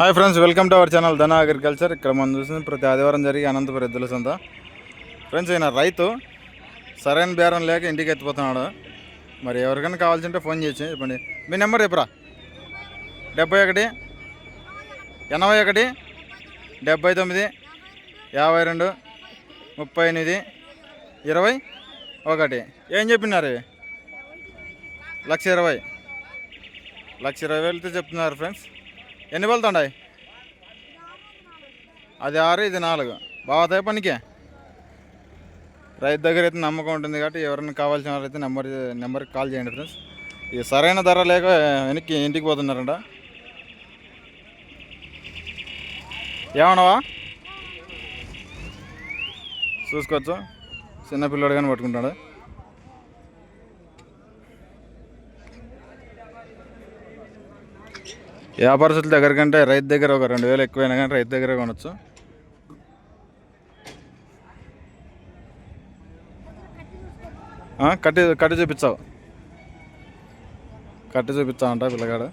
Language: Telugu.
Hi friends welcome to our channel Dhana agriculture. ఇక్కడ మనం చూసింది ప్రతి ఆదివారం జరిగే అనంతపురం ఎద్దుల సంత. ఫ్రెండ్స్ ఈయన రైతు సరైన బేరం లేక ఇంటికి ఎత్తిపోతున్నాడు. మరి ఎవరికైనా కావాల్సింటే ఫోన్ చేసి చెప్పండి. మీ నెంబర్ చెప్పరా. డెబ్బై ఒకటి ఎనభై ఒకటి డెబ్బై తొమ్మిది యాభై రెండు ముప్పై ఎనిమిది ఇరవై ఒకటి. ఏం చెప్పినారు? లక్ష ఇరవై. లక్ష ఇరవై వేలతో చెప్తున్నారు ఫ్రెండ్స్. ఎన్ని వెళ్తుండాయి? అది ఆరు ఇది నాలుగు. బాగా పనికే? రైతు దగ్గర అయితే నమ్మకం ఉంటుంది కాబట్టి ఎవరైనా కావాల్సిన వాళ్ళైతే నెంబర్ నెంబర్కి కాల్ చేయండి ఫ్రెండ్స్. ఇది సరైన ధర లేక వెనక్కి ఇంటికి పోతున్నారంట. ఏమన్నావా? చూసుకోవచ్చు. చిన్నపిల్లడు కానీ పట్టుకుంటాడు? వ్యాపారస్తుల దగ్గర కంటే రైతు దగ్గర ఒక రెండు వేలు ఎక్కువైనా కానీ రైతు దగ్గర కొనొచ్చు. కట్టి కట్టి చూపించావు కట్టి చూపించావంట పిల్లగాడు.